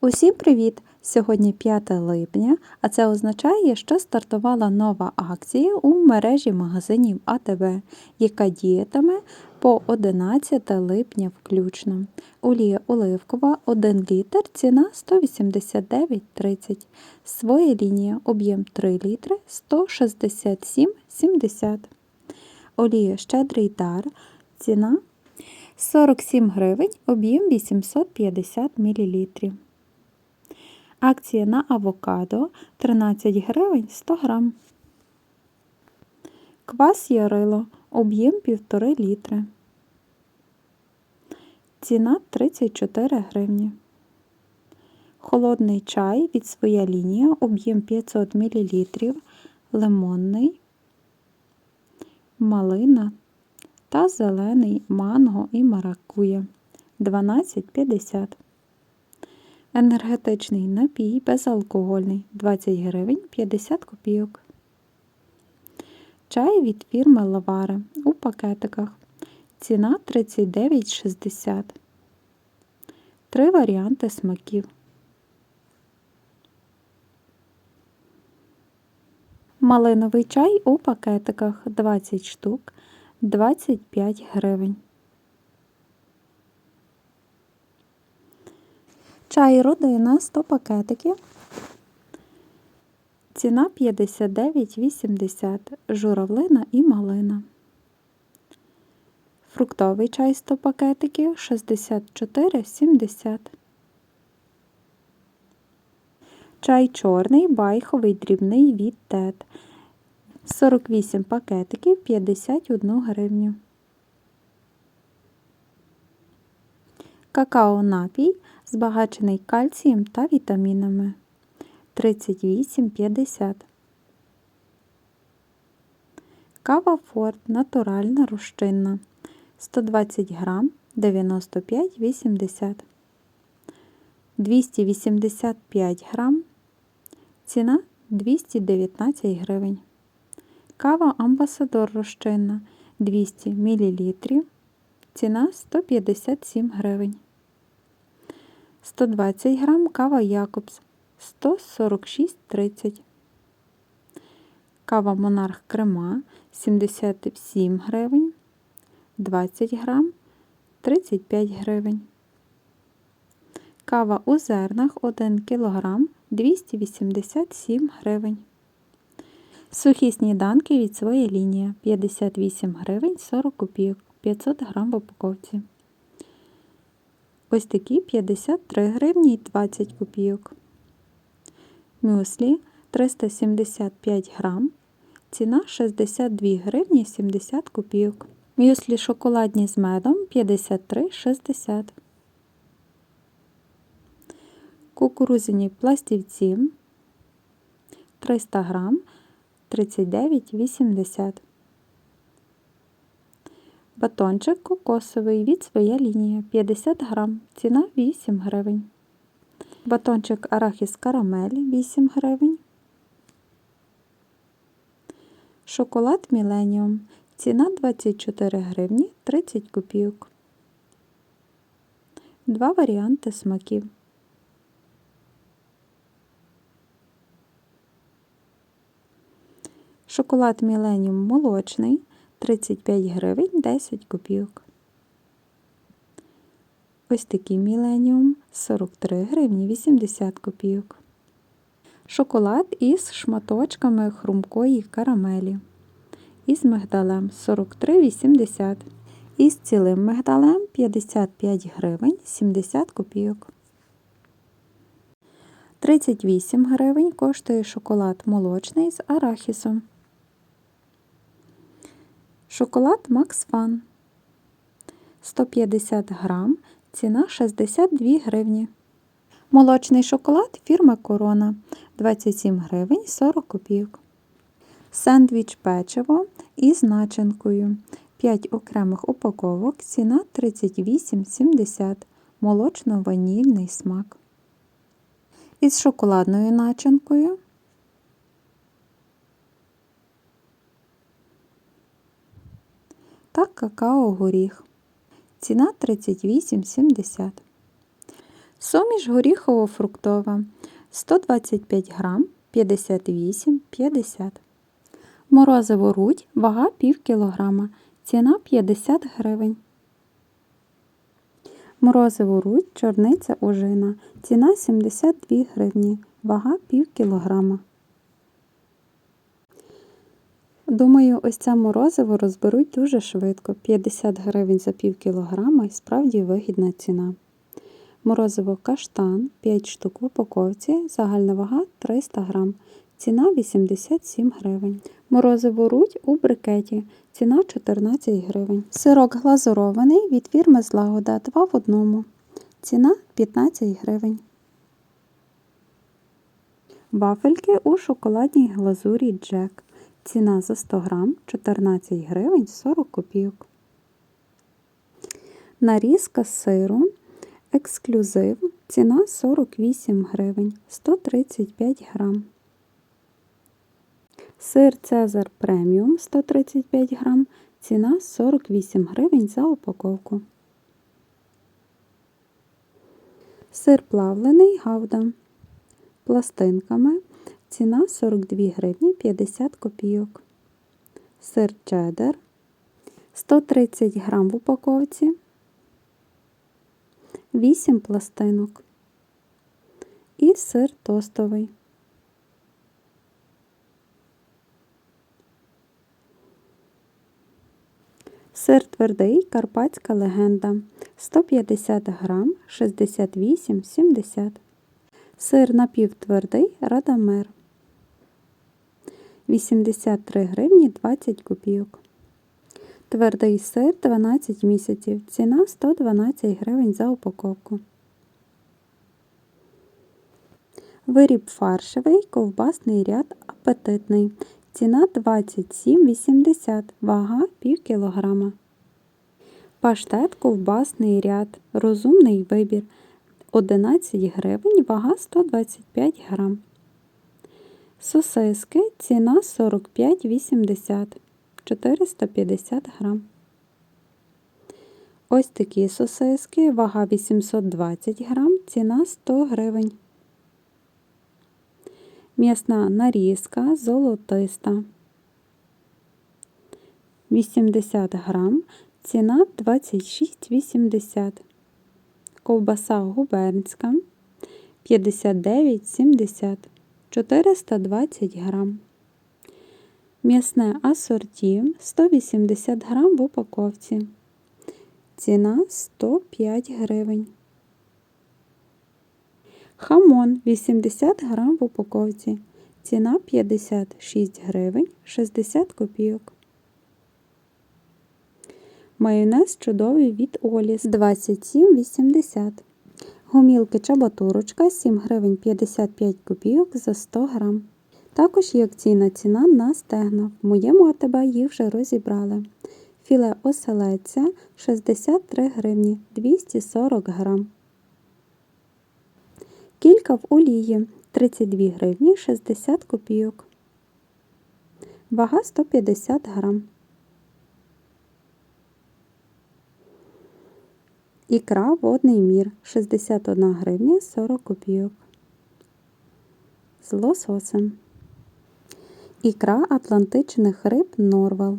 Усім привіт! Сьогодні 5 липня, а це означає, що стартувала нова акція у мережі магазинів АТБ, яка діятиме по 11 липня включно. Олія оливкова 1 літр, ціна 189,30. Своя лінія об'єм 3 літри 167,70. Олія щедрий дар, ціна 47 гривень, об'єм 850 мл. Акція на авокадо 13 гривень 100 грам. Квас Ярило. Об'єм 1,5 літри. Ціна 34 гривні. Холодний чай від своя лінія. Об'єм 500 мл. Лимонний, малина та зелений манго і маракуя 12,50 Енергетичний напій безалкогольний 20 гривень 50 копійок. Чай від фірми Лавари у пакетиках. Ціна 39,60. Три варіанти смаків. Малиновий чай у пакетиках 20 штук 25 гривень. Чай родина 100 пакетиків. Ціна 59,80 журавлина і малина. Фруктовий чай 100 пакетиків 64,70. Чай чорний байховий дрібний від ТЕТ 48 пакетиків 51 гривню. Какао напій збагачений кальцієм та вітамінами 38,50. Кава Форт натуральна розчинна 120 грам 95,80. 285 грам. Ціна 219 гривень. Кава Амбасадор розчинна 200 мл. Ціна 157 гривень. 120 грам кава Якобс 146,30. Кава Монарх Крема 77 гривень. 20 грам 35 гривень. Кава у зернах 1 кг 287 гривень. Сухі сніданки від своєї лінії 58 гривень 40 копійок 500 грам в упаковці. Ось такі 53 гривні і 20 копійок. Мюслі 375 грам. Ціна 62 гривні 70 копійок. Мюслі шоколадні з медом 53,60. Кукурузяні пластівці 300 грам 39,80. Батончик кокосовий від своя лінія 50 грам. Ціна 8 гривень. Батончик арахіс карамель 8 гривень. Шоколад Міленіум. Ціна 24 гривні 30 копійок. Два варіанти смаків. Шоколад Міленіум молочний 35 гривень 10 копійок. Ось такий Міленіум 43 гривні 80 копійок. Шоколад із шматочками хрумкої карамелі. Із мигдалем 43,80. Із цілим мигдалем 55 гривень 70 копійок. 38 гривень коштує шоколад молочний з арахісом. Шоколад Max Fun 150 грам, ціна 62 гривні. Молочний шоколад фірми Корона 27 гривень 40 копійок. Сендвіч печиво із начинкою 5 окремих упаковок, ціна 38,70 молочно-ванільний смак. Із шоколадною начинкою та какао-горіх. Ціна 38,70. Суміш горіхово-фруктова 125 грам 58,50 Морозиво рудь, вага пів кілограма, ціна 50 гривень. Морозиво рудь, чорниця ужина, ціна 72 гривні, вага пів кілограма. Думаю, ось це морозиво розберуть дуже швидко. 50 гривень за пів кілограма і справді вигідна ціна. Морозиво каштан 5 штук в упаковці, загальна вага 300 грам. Ціна 87 гривень. Морозиво рудь у брикеті. Ціна 14 гривень. Сирок глазурований від фірми Злагода 2 в одному. Ціна 15 гривень. Вафельки у шоколадній глазурі Джек. Ціна за 100 грам 14 гривень 40 копійок. Нарізка сиру. Ексклюзив. Ціна 48 гривень 135 грам. Сир Цезар преміум 135 грам. Ціна 48 гривень за упаковку. Сир плавлений гавда. Пластинками. Ціна 42 гривні 50 копійок. Сир чеддер 130 грам в упаковці. 8 пластинок. І сир тостовий. Сир твердий Карпатська легенда 150 грам 68,70 Сир напівтвердий Радамер 83 гривні 20 копійок. Твердий сир 12 місяців. Ціна 112 гривень за упаковку. Виріб фаршевий, ковбасний ряд апетитний. Ціна 27,80, вага пів кілограма. Паштет ковбасний ряд. Розумний вибір. 11 гривень, вага 125 грам. Сосиски ціна 45,80 450 грам. Ось такі сосиски, вага 820 грам, ціна 100 гривень. М'ясна нарізка золотиста. 80 грам, ціна 26,80 Ковбаса губернська 59,70 420 грам. М'ясне асорті 180 грам в упаковці. Ціна 105 гривень. Хамон 80 грам в упаковці. Ціна 56 гривень 60 копійок. Майонез чудовий від Оліс 27,80 Гумілки чабатурочка 7 гривень 55 копійок за 100 грам. Також є акційна ціна на стегна. В моєму АТБ їх вже розібрали. Філе оселеця 63 гривні 240 грам. Кілька в олії 32 гривні 60 копійок. Вага 150 грам. Ікра водний мір 61 гривня 40 копійок. З лососем. Ікра атлантичних риб Норвал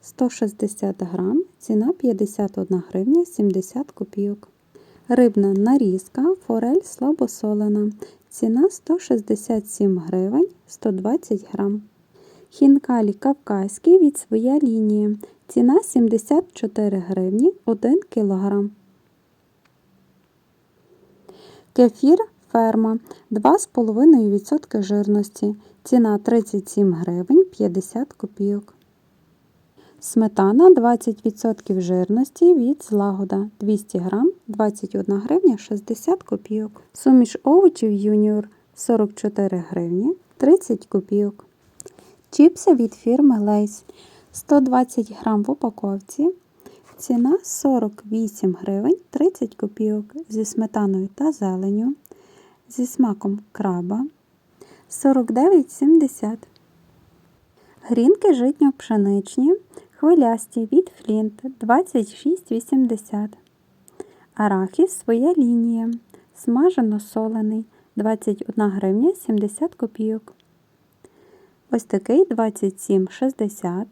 160 грам, ціна 51 гривня 70 копійок. Рибна нарізка, форель слабосолена. Ціна 167 гривень 120 грам. Хінкалі кавказький від своя лінія. Ціна 74 гривні 1 кілограм. Кефір ферма 2,5% жирності. Ціна 37 гривень 50 копійок. Сметана 20% жирності від злагода 200 грам 21 гривня 60 копійок. Суміш овочів юніор 44 гривні 30 копійок. Чіпси від фірми Лейс 120 грам в упаковці. Ціна 48 гривень 30 копійок зі сметаною та зеленю, зі смаком краба 49,70. Грінки житньо-пшеничні, хвилясті від Флінт 26,80. Арахіс своя лінія смажено солений 21 гривня 70 копійок. Ось такий 27,60.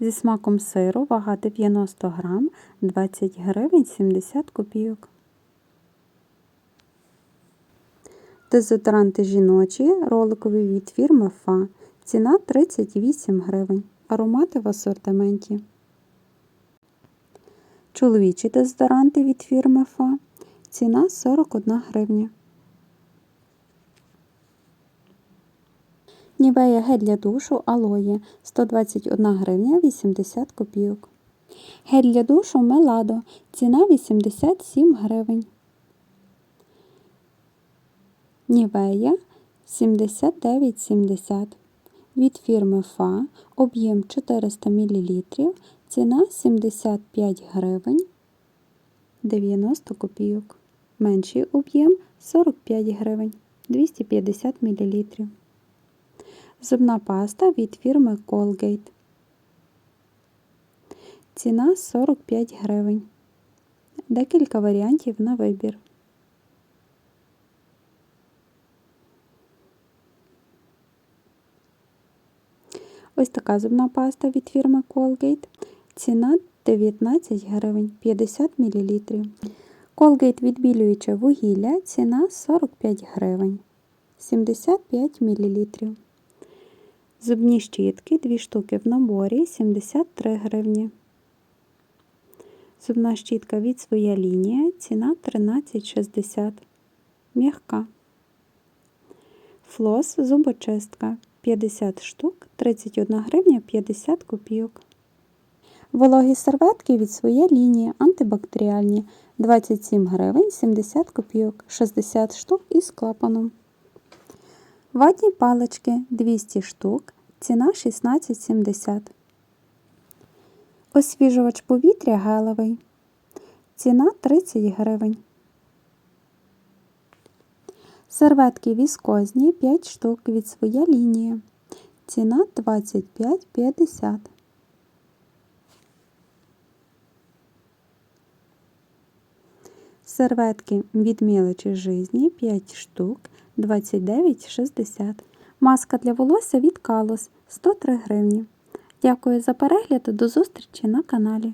Зі смаком сиру вага 90 грам 20 гривень 70 копійок. Дезодоранти жіночі, роликовий від фірми Фа. Ціна 38 гривень. Аромати в асортименті. Чоловічі дезодоранти від фірми Фа. Ціна 41 гривня. Нівея гель для душу алоє 121 гривня 80 копійок. Гель для душу Меладо. Ціна 87 гривень. Нівея 79,70 від фірми Фа, об'єм 400 мл, ціна 75 гривень 90 копійок. Менший об'єм 45 гривень 250 мл. Зубна паста від фірми Colgate. Ціна 45 гривень. Декілька варіантів на вибір. Ось така зубна паста від фірми Colgate. Ціна 19 гривень 50 мл. Colgate відбілююче вугілля. Ціна 45 гривень 75 мл. Зубні щітки 2 штуки в наборі 73 гривні. Зубна щітка від своя лінія. Ціна 13,60. М'ягка. Флос зубочистка 50 штук 31 гривня 50 копійок. Вологі серветки від своя лінія антибактеріальні 27 гривень 70 копійок 60 штук із клапаном. Ватні палички 200 штук, ціна 16,70. Освіжувач повітря гелевий. Ціна 30 гривень. Серветки віскозні 5 штук від своя лінія. Ціна 25,50. Серветки від мілочі жизні 5 штук 29,60. Маска для волосся від Калос 103 гривні. Дякую за перегляд. До зустрічі на каналі.